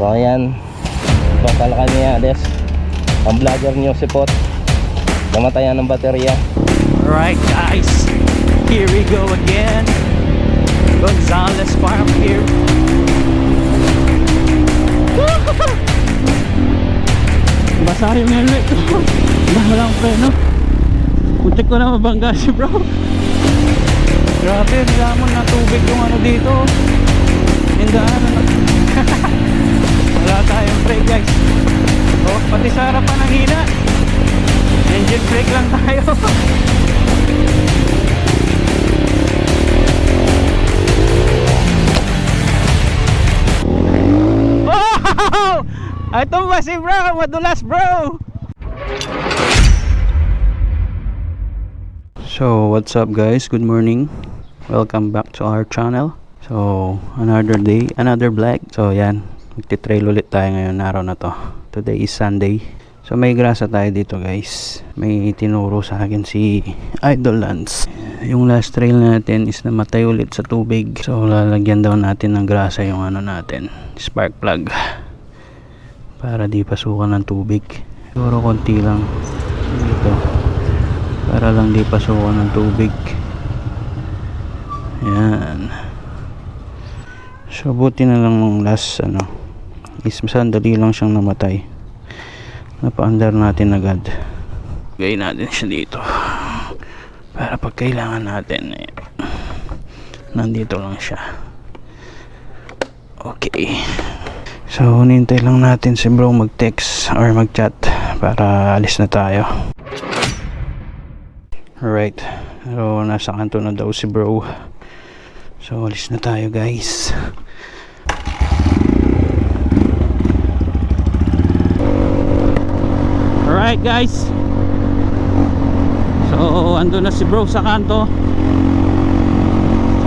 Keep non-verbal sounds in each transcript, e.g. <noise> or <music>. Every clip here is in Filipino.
So ayan, Bakal kami Ades. Ang vlogger niyo si Pot. Namatayan ng baterya. Alright guys, here we go again. Gonzales Farm here. Basa yung helmet ko. Dahil lang preno. Putik ko na mabangga si bro. Grabe, nilamon na tubig yung ano dito. Hindahan na. Wala tayong brake guys. Oh, pati sa harapan ang hina. Engine brake lang tayo. wow! <laughs> Ito ba si bro? Madulas bro! So, what's up guys? Good morning. Welcome back to our channel. So, another day, another vlog. So, yan. Magti-trail ulit tayo ngayon araw na to. Today is Sunday. So, may grasa tayo dito guys. May tinuro sa akin si Idol Lance. Yung last trail natin is namatay ulit sa tubig. So, lalagyan daw natin ng grasa yung ano natin. Spark plug. Para di pasukan ng tubig. Siguro konti lang. Dito. Para lang di pasukan ng tubig. Yan. So, buti na lang nung last, ano, is sandali lang siyang namatay. Napaandar natin agad. Gay natin siya dito. Para pag kailangan natin, eh, nandito lang siya. Okay. So, hinintay lang natin si bro mag-text or mag-chat para alis na tayo. Alright. So, nasa kanto na daw si bro. So, alis na tayo guys. Alright guys. So, ando na si bro sa kanto.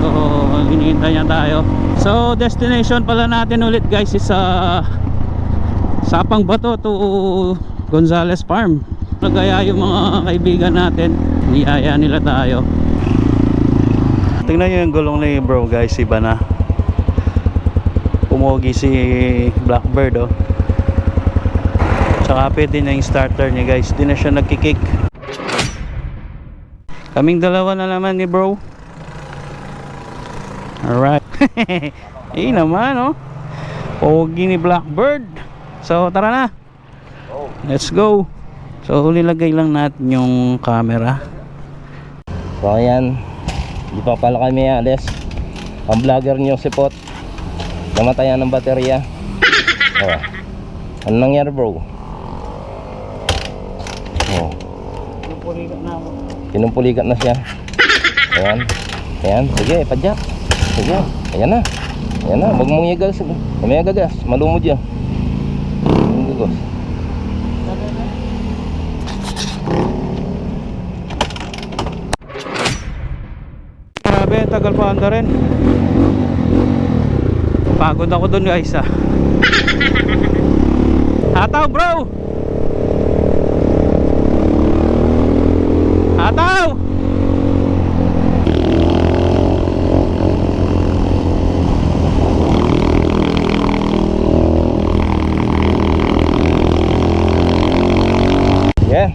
So, hinihintay niya tayo. So, destination pala natin ulit guys is sa Sapang Bato to Gonzales Farm. Nagaya yung mga kaibigan natin. Niyaya nila tayo. Tingnan nyo yung gulong ni bro guys, iba na. Pumogi si Blackbird oh. Tsaka pwede na yung starter niya guys. Di na siya nagkikik. Kaming dalawa na naman ni bro. Alright. <laughs> eh naman oh. Pogi ni Blackbird. So tara na. Let's go. So nilagay lang natin yung camera. So ayan, di pa pala kami Ades. Ang vlogger niyo si Pot. Namatayan ng baterya. <laughs> Oh. Ano nangyari bro? Oh. Pinumpulikat na siya. Ayan. Ayan. Sige, padyak. Sige. Ayan na. Ayan na. Huwag mong igas. Mamaya gagas. Malumod yan. Gagos. Grabe, tagal pa anda rin. Pagod ako dun guys ah. <laughs> Hataw bro! Hataw! Yeah.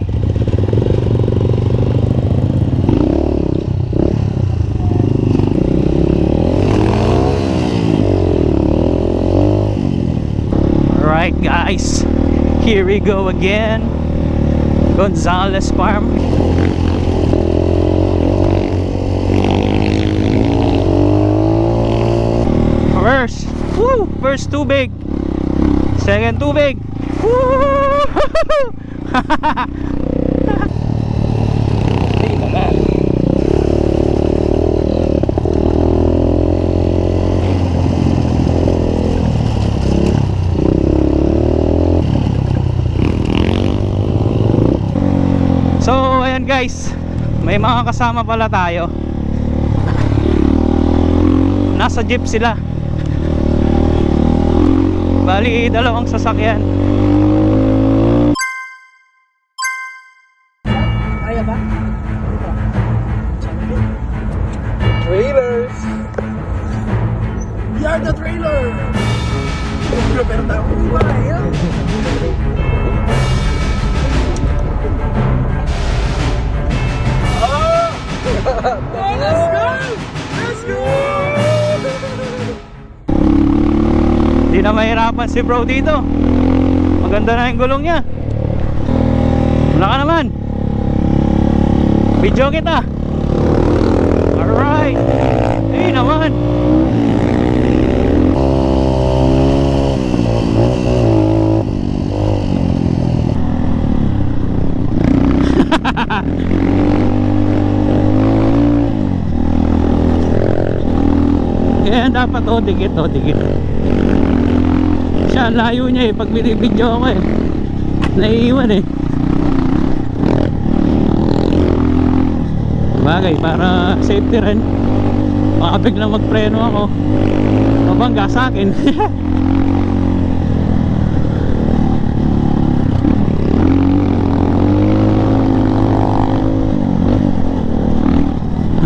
Alright guys, here we go again. Gonzales Farm. First, woo, first tubig. Second tubig. Woo! <laughs> Hey, naman. So, ayan guys. May mga kasama pala tayo. Nasa jeep sila. Bali, dalawang sasakyan. Si bro dito. Maganda na yung gulong niya. Wala ka naman. Video kita. Alright. Eh naman. <laughs> Kaya dapat oh, dikit oh, dikit. Siya, layo niya eh. Pag binibidyo ako eh. Naiiwan eh. Bagay, para safety rin. Baka biglang magpreno ako. Mabangga sa akin. <laughs>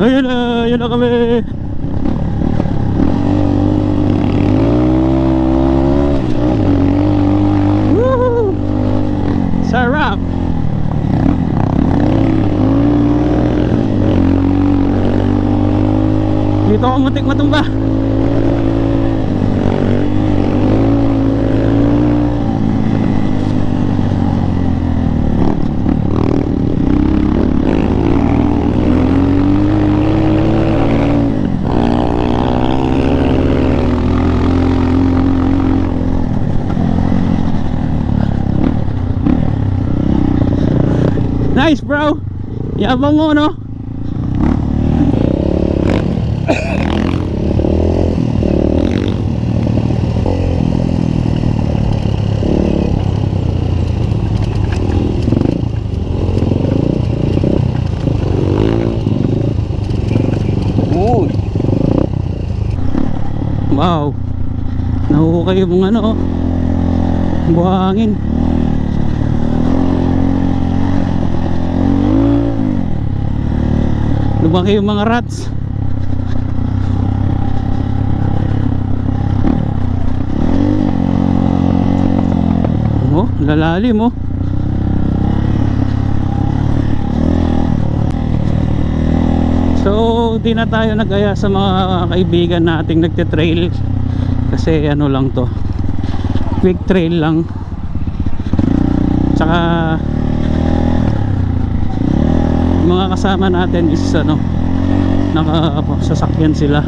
Ayun na, ayun na kami. Woohoo! Sarap! Dito ako muntik matumba. Nice bro! Yabang mo no? Uy! Wow! Nahuhukay yung ano oh. Buhangin. Lumaki yung mga rats. Oh, lalalim oh. So, di na tayo nag-aya sa mga kaibigan nating nagte-trail kasi ano lang to quick trail lang. Tsaka mga kasama natin is ano nakasasakyan sila.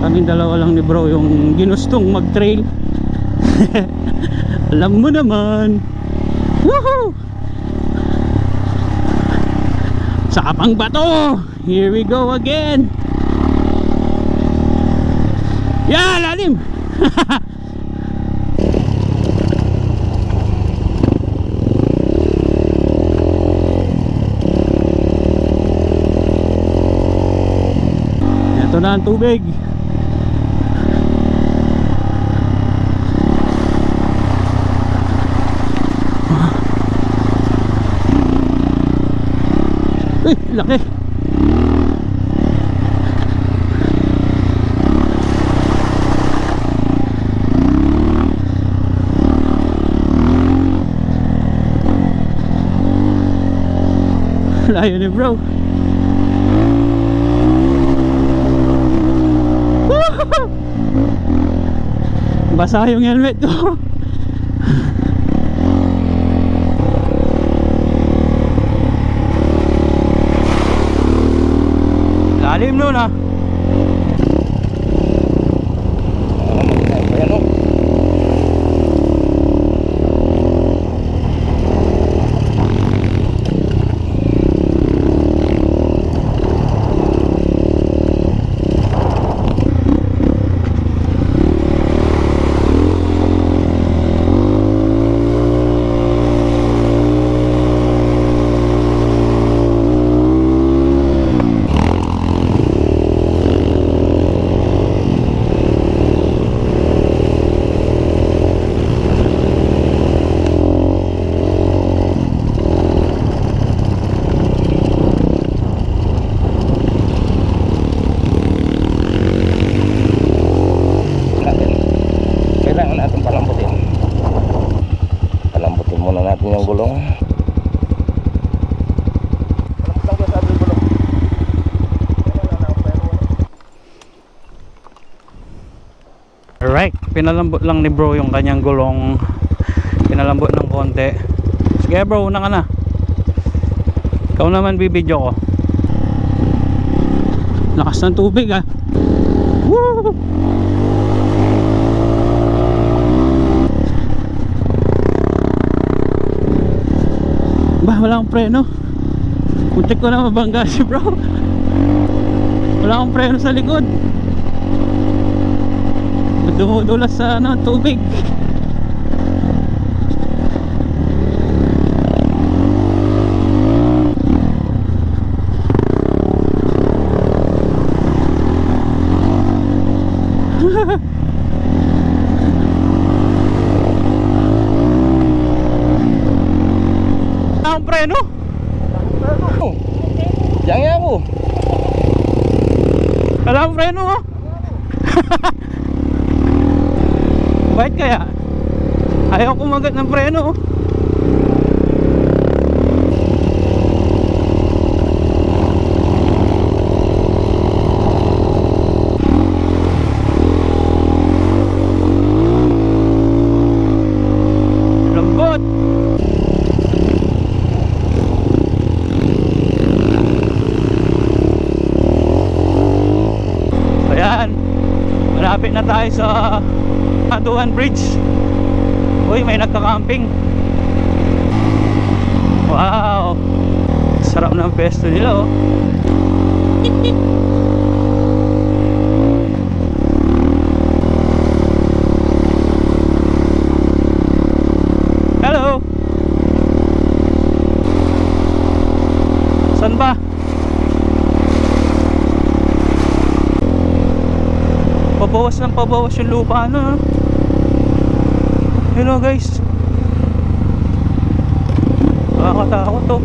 Kaming dalawa lang ni bro yung ginustong mag trail <laughs> alam mo naman. Woohoo sa kapang bato. Here we go again. Yeah lalim. <laughs> Ito na ang tubig. Uy, laki. Layo ni bro. Basa yung helmet ko. <laughs> Lalim nun ah. Pinalambot lang ni bro yung kanyang gulong. Pinalambot ng konti. Sige bro, una ka na. Ikaw naman bibidyo ko. Lakas ng tubig ah. Woo! Ba, wala akong preno. Kuntik ko na mabangga si bro. Wala akong preno sa likod. Dumudulas sa ano, tubig. <laughs> Ang preno? Nga ako. Wala akong preno oh. <laughs> Bakit kaya? Ayaw kumagat ng preno malapit na tayo sa Aduan Bridge. Uy, may nagka-camping. Wow! Sarap ng pesto nila oh. Hello! Saan ba? Pabawas ng pabawas yung lupa ano. Hello guys. Nakakatakot to.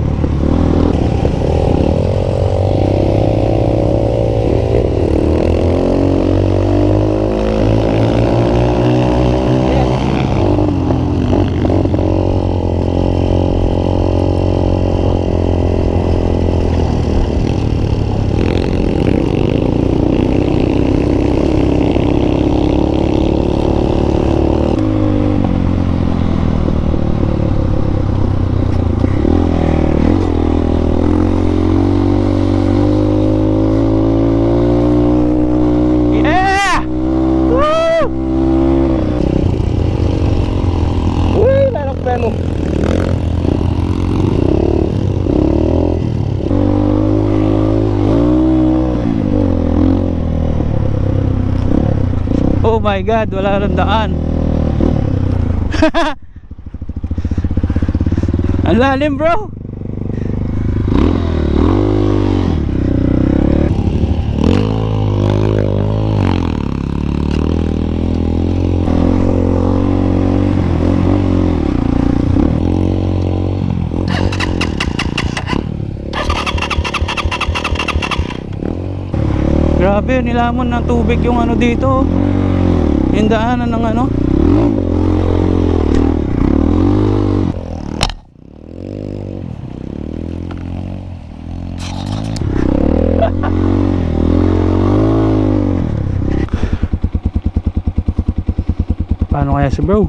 Yeah! Woo! Uy, nalang plano. Oh my god, wala nang daan. <laughs> Ang lalim bro. Grabe, nilamon ng tubig yung ano dito. Yung daanan ng ano. Paano kaya si bro?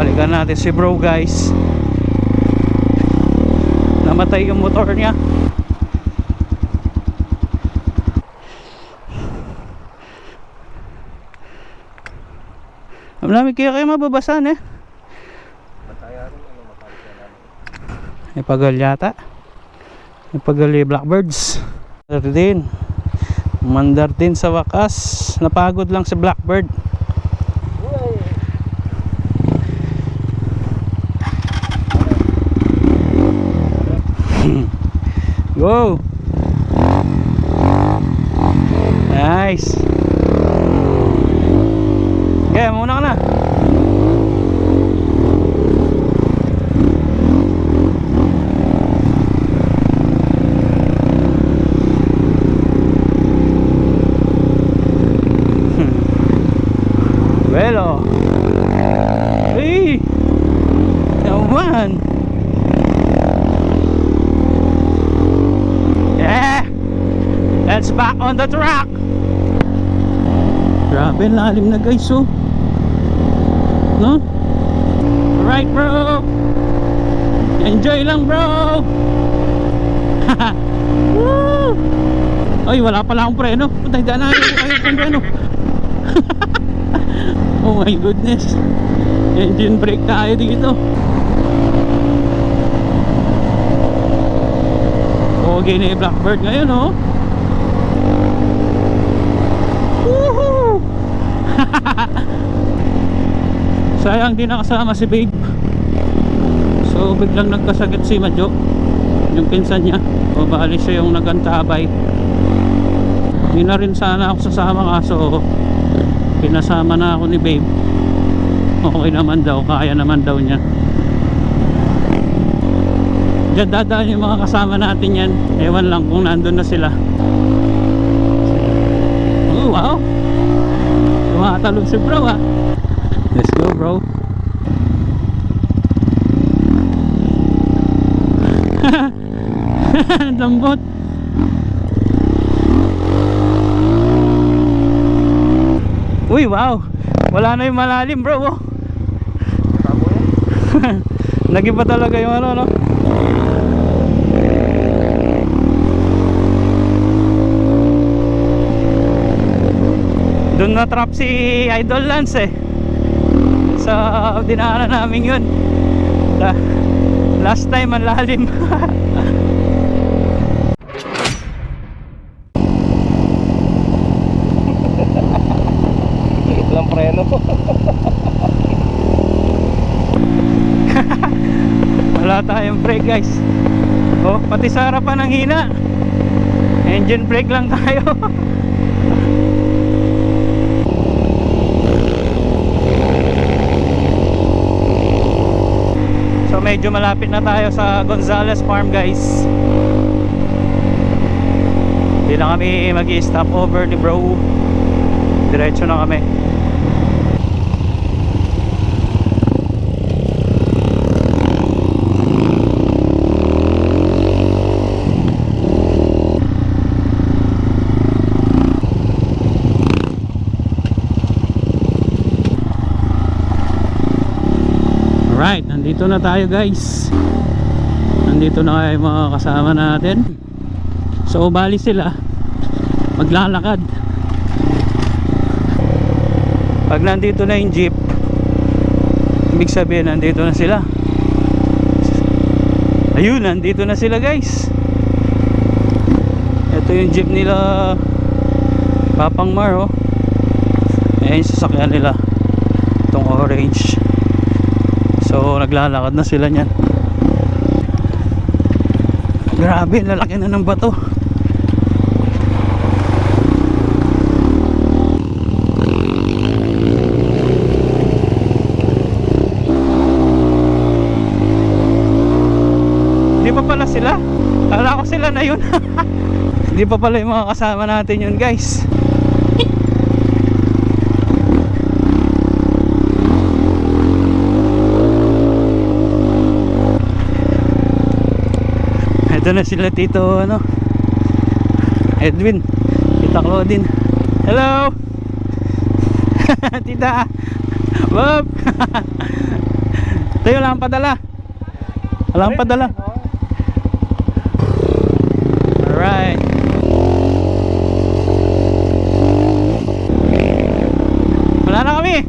Balikan natin si bro guys. Namatay yung motor niya. Lamig kaya kayo mababasan eh. May pagal yata. May pagal blackbirds. Mandar din. Mandar din sa wakas. Napagod lang si blackbird. <laughs> Go! Nice! Okay, muna ka na. Velo. Hey! man. Yeah! Let's back on the track! Grabe, lalim na guys, oh. No? Alright, bro! Enjoy lang, bro! <laughs> Woo! Ay, wala pala akong preno. Patay, daan na ayaw, ayaw kong preno. <laughs> oh my goodness. Engine brake tayo dito. Okay na yung Blackbird ngayon, oh. <laughs> Sayang di nakasama si babe. So biglang nagkasakit si Madjo. Yung pinsan niya. O bali siya yung nagantabay. Hindi na rin sana ako sasama kaso pinasama na ako ni babe. Okay naman daw, kaya naman daw niya. Diyan dadaan yung mga kasama natin yan. Ewan lang kung nandun na sila. Oh wow. Tumatalog si bro ah. Let's go bro. <laughs> Lambot. Uy, wow. Wala na yung malalim, bro. Oh. <laughs> Nagiba talaga yung ano, no? Doon na trap si Idol Lance eh. Sa dinaanan namin yun. La- last time ang lalim. <laughs> Walang preno. <laughs> Wala tayong brake guys. Oh, pati sa harapan ng hina. Engine brake lang tayo. <laughs> medyo malapit na tayo sa Gonzales Farm guys. Hindi na kami mag-stop over ni bro. Diretso na kami. Alright, nandito na tayo guys. Nandito na yung mga kasama natin. So bali sila. Maglalakad. Pag nandito na yung jeep Ibig sabihin nandito na sila. Ayun, nandito na sila guys. Ito yung jeep nila Papang Mar oh. Ayan yung sasakyan nila. Itong orange So naglalakad na sila niyan. Grabe, lalaki na ng bato. Hindi pa pala sila. Kala ko sila na yun. <laughs> Hindi pa pala yung mga kasama natin yun guys. Ito na sila tito ano? Edwin. <laughs> Tita Claudine Hello? Tita. Bob Tayo lang padala. Wala kang padala Alright Wala na kami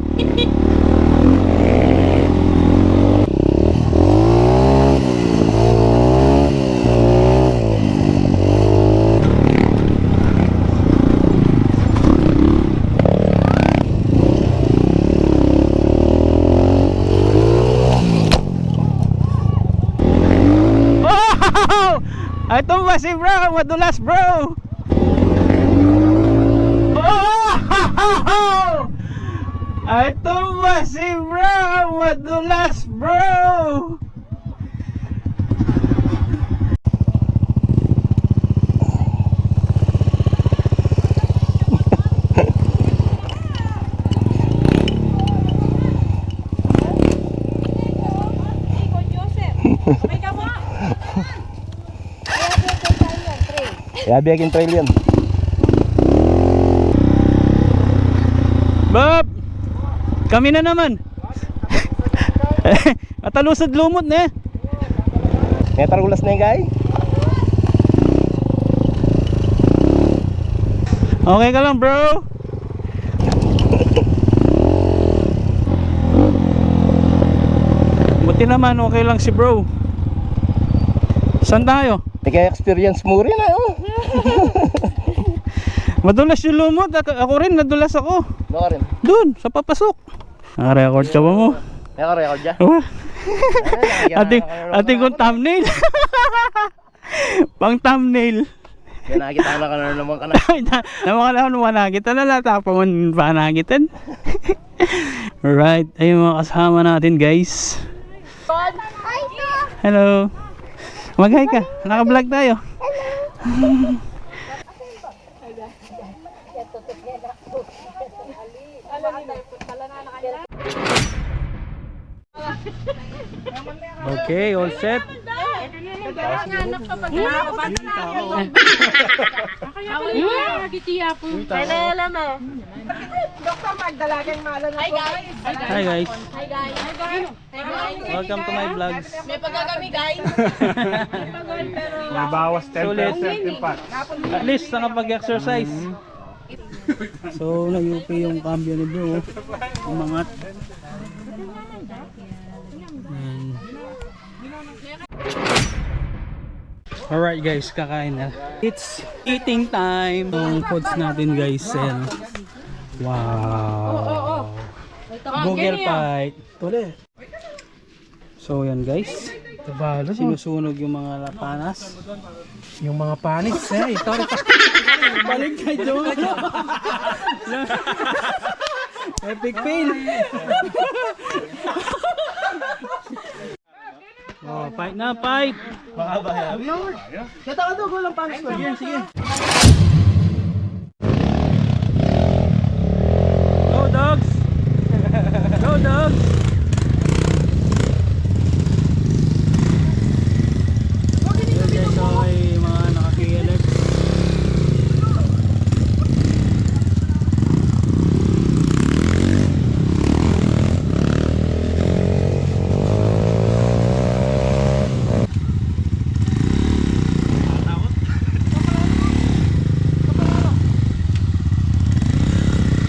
Wow! Ito ba si bro? Madulas bro! Wow! Ito ba si bro? Madulas bro! Yabiyakin trail yan. Bob! Kami na naman. <laughs> Matalusad lumot na eh. May tarulas na yung guy. Okay ka lang bro? Buti naman okay lang si bro. Saan tayo? Nagka-experience mo rin ah. Oh. <laughs> Madulas yung lumot. Ako, ako rin, nadulas ako. Baka rin. Doon, sa papasok. Naka-record ka ba mo? Naka-record dyan. Wah. <laughs> ating, ating kong thumbnail. <laughs> Pang thumbnail. Yan nakita na ka na naman ka na. Namakala ko naman nakita na lata pa nakitan. Alright, ayun mga kasama natin guys. Hello. Mag-hi ka. Naka-vlog tayo. Okay, all set. Hi guys. Hi guys. Hi guys. Welcome to my vlogs. May pagkakami guys. May bawas 10% Sulit. impact. At least nakapag-exercise. So, na-UP yung cambio ni bro. Umangat. Alright guys, kakain na. It's eating time. Yung foods natin guys. Ayan. Wow. Google fight. Tole. So yan guys. Tabalo Sinusunog yung mga lapanas. Yung mga panis eh. Ito. Balik ka, Joe. Epic fail. Oh, fight na, fight. Sige, sige. Go, dogs. Go, dogs. Yun guys, so may mga naka-KLX.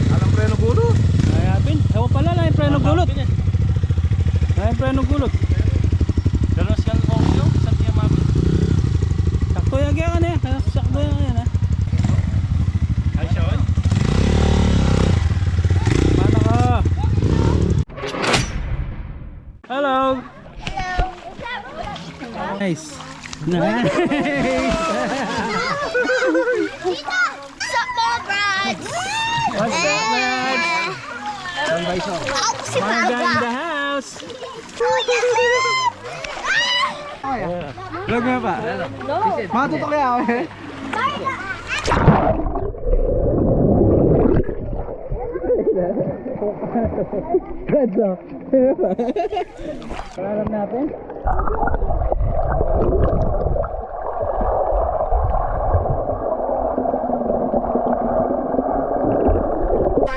Alam preno gulo. Layapin. Ewan pala lang yung preno gulot. Lang yung preno gulot. Dalas yan ko yung sa tiya mami. Sakto yung kaya ka na yan. Sakto yung yan ha. Ay siya oy. Mana ka? Hello. Nice. Nice. <laughs> Sup, more brads? What's up, si Manga in the house. <laughs> Oh. Vlog mo pa? Matutok kaya ako eh. Redso. Paralam natin.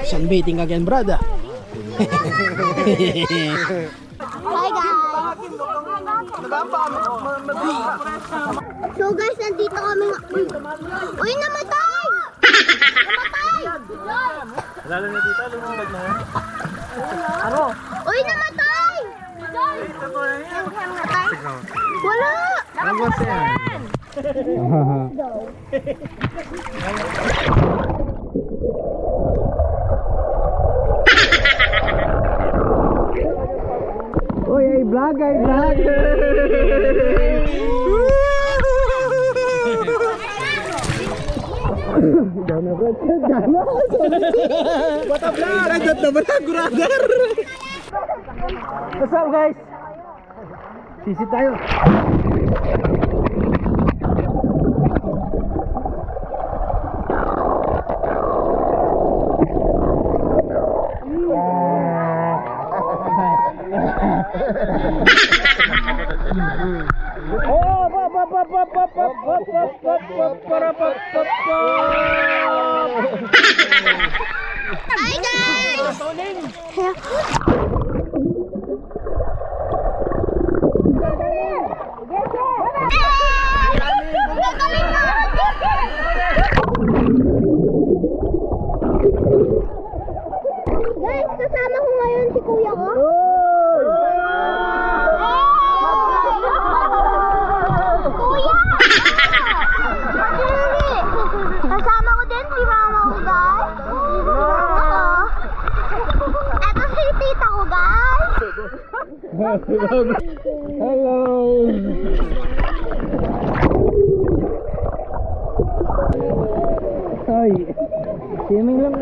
Sunbathing again, brother. Hi, guys. So, guys, nandito kami. Uy, namatay! Namatay! Lalo na dito, lumabag na yan. Uy, namatay! Wala! Abot yan. Uy, ay vlog, ay vlog! Jangan berat, jangan berat. Mata berat, jangan berat, kurang What's up guys? Sisi tayo. Oh, ba, ba, Hi guys! Guys, kasama ko ngayon si kuya ko. Kuya! Kasama ko din si mama ko, guys. Oo. Ito si tita ko, guys. Ay, swimming lang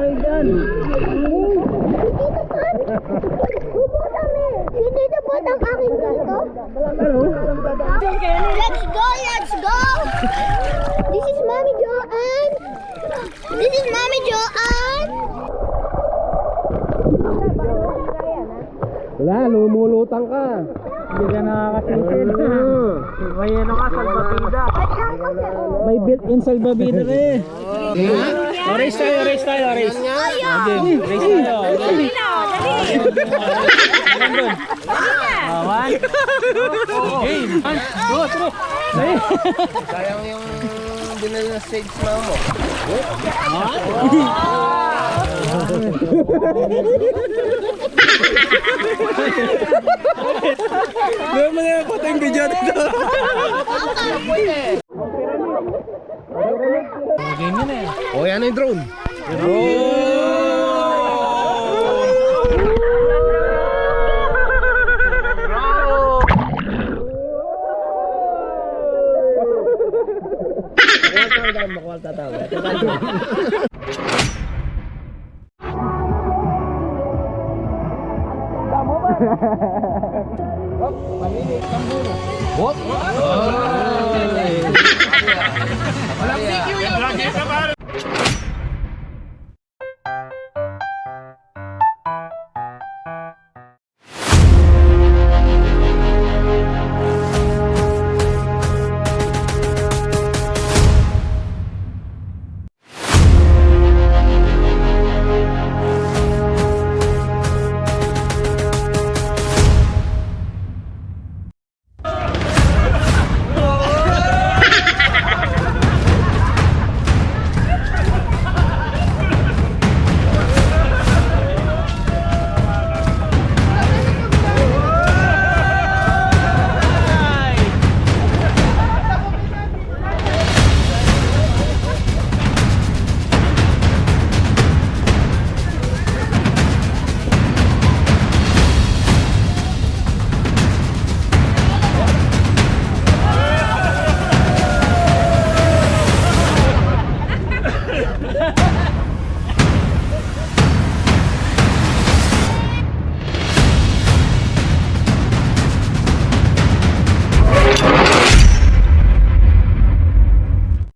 Tito Pot ang aking dito. Let's go, let's go! This is Mommy Joanne. This is Mommy Joanne. Wala, lumulutang ka. Hindi ka nakakasisid. May ano ka, salbabida. May built-in salbabida ka eh. Race tayo, race tayo, race. Ayaw! Race tayo. Game. One, two, three. Sayang yung binili na stage na mo. Gawin mo na yung patay video dito. <laughs>